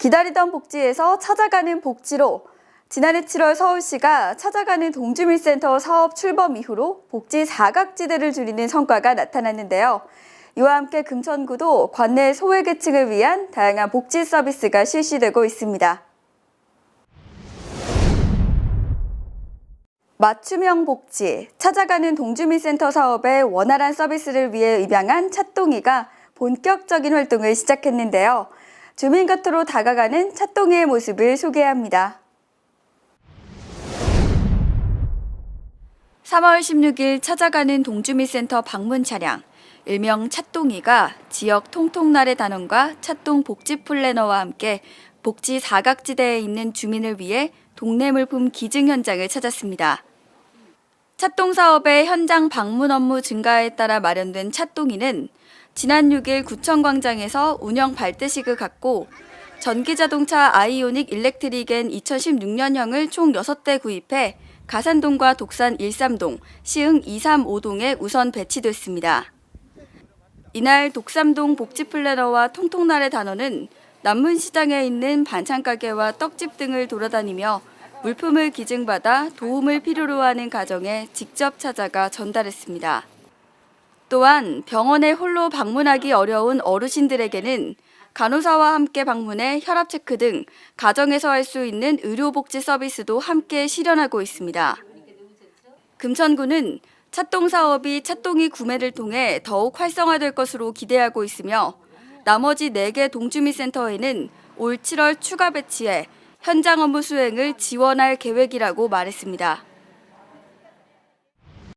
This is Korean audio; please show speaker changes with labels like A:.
A: 기다리던 복지에서 찾아가는 복지로 지난해 7월 서울시가 찾아가는 동주민센터 사업 출범 이후로 복지 사각지대를 줄이는 성과가 나타났는데요. 이와 함께 금천구도 관내 소외계층을 위한 다양한 복지 서비스가 실시되고 있습니다. 맞춤형 복지, 찾아가는 동주민센터 사업의 원활한 서비스를 위해 입양한 찻동이가 본격적인 활동을 시작했는데요. 주민 곁으로 다가가는 찻동이의 모습을 소개합니다. 3월 16일 찾아가는 동주민센터 방문 차량, 일명 찻동이가 지역 통통날의 단원과 찻동 복지 플래너와 함께 복지 사각지대에 있는 주민을 위해 동네 물품 기증 현장을 찾았습니다. 찻동 사업의 현장 방문 업무 증가에 따라 마련된 찻동이는 지난 6일 구청광장에서 운영 발대식을 갖고 전기자동차 아이오닉 일렉트릭엔 2016년형을 총 6대 구입해 가산동과 독산 13동, 시흥 235동에 우선 배치됐습니다. 이날 독삼동 복지플래너와 통통날의 단원은 남문시장에 있는 반찬가게와 떡집 등을 돌아다니며 물품을 기증받아 도움을 필요로 하는 가정에 직접 찾아가 전달했습니다. 또한 병원에 홀로 방문하기 어려운 어르신들에게는 간호사와 함께 방문해 혈압 체크 등 가정에서 할 수 있는 의료복지 서비스도 함께 실현하고 있습니다. 금천구는 찻동 사업이 찻동이 구매를 통해 더욱 활성화될 것으로 기대하고 있으며 나머지 4개 동주민센터에는 올 7월 추가 배치해 현장 업무 수행을 지원할 계획이라고 말했습니다.